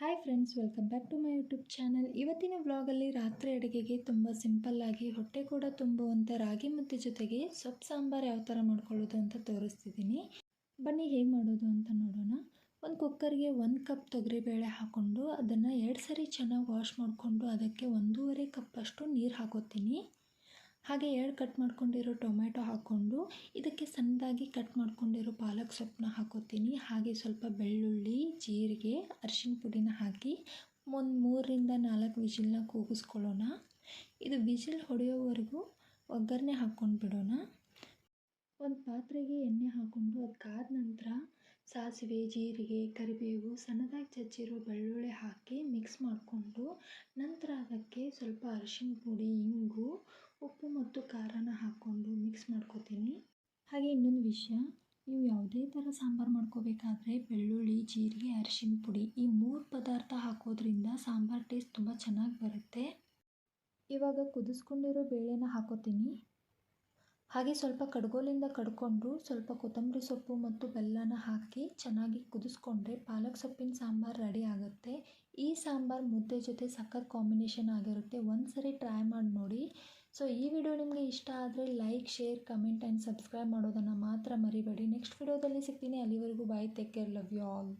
Hi friends welcome back to my YouTube channel ಇವತ್ತಿನ ವ್ಲಾಗಲ್ಲಿ ರಾತ್ರಿ ಅಡುಗೆಗೆ ತುಂಬ ಸಿಂಪಲ್ಲಾಗಿ ಹೊಟ್ಟೆ ಕೂಡ ತುಂಬುವಂಥ ರಾಗಿ ಮುದ್ದೆ ಜೊತೆಗೆ ಸೊಪ್ಪು ಸಾಂಬಾರು ಯಾವ ಥರ ಮಾಡ್ಕೊಳ್ಳೋದು ಅಂತ ತೋರಿಸ್ತಿದ್ದೀನಿ. ಬನ್ನಿ ಹೇಗೆ ಮಾಡೋದು ಅಂತ ನೋಡೋಣ. ಒಂದು ಕುಕ್ಕರ್ಗೆ ಒಂದು ಕಪ್ ತೊಗರಿಬೇಳೆ ಹಾಕ್ಕೊಂಡು ಅದನ್ನು ಎರಡು ಸರಿ ಚೆನ್ನಾಗಿ ವಾಶ್ ಮಾಡಿಕೊಂಡು ಅದಕ್ಕೆ ಒಂದೂವರೆ ಕಪ್ಪಷ್ಟು ನೀರು ಹಾಕೋತೀನಿ. ಹಾಗೆ ಎರಡು ಕಟ್ ಮಾಡ್ಕೊಂಡಿರೋ ಟೊಮೆಟೊ ಹಾಕ್ಕೊಂಡು ಇದಕ್ಕೆ ಸಣ್ಣದಾಗಿ ಕಟ್ ಮಾಡ್ಕೊಂಡಿರೋ ಪಾಲಕ್ ಸೊಪ್ಪನ್ನ ಹಾಕೋತೀನಿ. ಹಾಗೆ ಸ್ವಲ್ಪ ಬೆಳ್ಳುಳ್ಳಿ, ಜೀರಿಗೆ ಅರಿಶಿನ ಪುಡಿನ ಹಾಕಿ ಒಂದು ಮೂರರಿಂದ ನಾಲ್ಕು ವಿಜಿಲ್ನ ಕೂಗಿಸ್ಕೊಳ್ಳೋಣ. ಇದು ವಿಜಿಲ್ ಹೊಡೆಯೋವರೆಗೂ ಒಗ್ಗರಣೆ ಹಾಕ್ಕೊಂಡು ಬಿಡೋಣ. ಒಂದು ಪಾತ್ರೆಗೆ ಎಣ್ಣೆ ಹಾಕ್ಕೊಂಡು ಅದು ಕಾದ ನಂತರ ಸಾಸಿವೆ, ಜೀರಿಗೆ, ಕರಿಬೇವು, ಸಣ್ಣದಾಗಿ ಚಚ್ಚಿರೋ ಬೆಳ್ಳುಳ್ಳಿ ಹಾಕಿ ಮಿಕ್ಸ್ ಮಾಡಿಕೊಂಡು ನಂತರ ಅದಕ್ಕೆ ಸ್ವಲ್ಪ ಅರಿಶಿನ ಪುಡಿ, ಇಂಗು ಉಪ್ಪು ಮತ್ತು ಖಾರನ ಹಾಕ್ಕೊಂಡು ಮಿಕ್ಸ್ ಮಾಡ್ಕೋತೀನಿ. ಹಾಗೆ ಇನ್ನೊಂದು ವಿಷಯ, ನೀವು ಯಾವುದೇ ಥರ ಸಾಂಬಾರು ಮಾಡ್ಕೋಬೇಕಾದ್ರೆ ಬೆಳ್ಳುಳ್ಳಿ, ಜೀರಿಗೆ ಅರಿಶಿನ ಪುಡಿ ಈ ಮೂರು ಪದಾರ್ಥ ಹಾಕೋದ್ರಿಂದ ಸಾಂಬಾರು ಟೇಸ್ಟ್ ತುಂಬ ಚೆನ್ನಾಗಿ ಬರುತ್ತೆ. ಇವಾಗ ಕುದಿಸ್ಕೊಂಡಿರೋ ಬೇಳೆನ ಹಾಕೋತೀನಿ. ಹಾಗೆ ಸ್ವಲ್ಪ ಕಡ್ಗೋಲಿಂದ ಕಡ್ಕೊಂಡು ಸ್ವಲ್ಪ ಕೊತ್ತಂಬರಿ ಸೊಪ್ಪು ಮತ್ತು ಬೆಲ್ಲನ ಹಾಕಿ ಚೆನ್ನಾಗಿ ಕುದಿಸ್ಕೊಂಡ್ರೆ ಪಾಲಕ್ ಸೊಪ್ಪಿನ ಸಾಂಬಾರು ರೆಡಿ ಆಗುತ್ತೆ. ಈ ಸಾಂಬಾರು, ಮುದ್ದೆ ಜೊತೆ ಸಖತ್ ಕಾಂಬಿನೇಷನ್ ಆಗಿರುತ್ತೆ. ಒಂದು ಸರಿ ಟ್ರೈ ಮಾಡಿ ನೋಡಿ. ಸೊ ಈ ವಿಡಿಯೋ ನಿಮಗೆ ಇಷ್ಟ ಆದರೆ like share comment and subscribe ಮಾಡೋದನ್ನು ಮಾತ್ರ ಮರಿಬೇಡಿ. ನೆಕ್ಸ್ಟ್ ವಿಡಿಯೋದಲ್ಲಿ ಸಿಗ್ತೀನಿ. ಅಲ್ಲಿವರೆಗೂ bye take care love you all